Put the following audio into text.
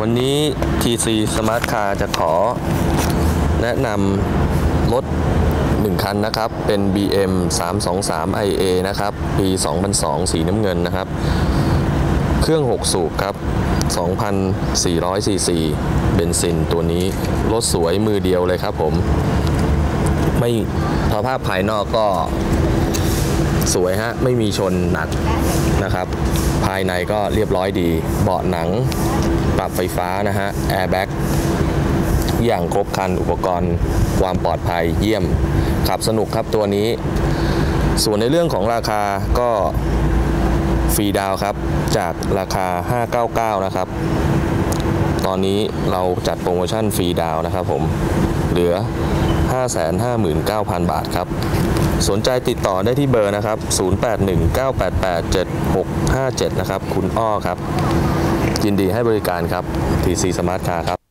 วันนี้ TC Smart Car จะขอแนะนำรถ 1 คันนะครับ เป็น BM 323 IA นะครับ ปี 2002 สีน้ำเงินนะครับ เครื่อง 6 สูบครับ 2,400ซีซีเบนซินตัวนี้ รถสวยมือเดียวเลยครับผม ไม่สภาพภายนอกก็สวยฮะ ไม่มีชนหนักนะครับ ภายในก็เรียบร้อยดี เบาะหนัง ปรับไฟฟ้านะฮะแอร์แบ็กอย่างครบครันอุปกรณ์ความปลอดภัยเยี่ยม ขับสนุกครับตัวนี้ ส่วนในเรื่องของราคาก็ฟรีดาวครับ จากราคา 599 นะครับ ตอนนี้เราจัดโปรโมชั่นฟรีดาวน์นะครับผมเหลือ 559,000 บาทครับ สนใจติดต่อได้ที่เบอร์นะครับ 0819887657 นะครับ คุณอ้อครับ ยินดีให้บริการครับ TC Smart Car ครับ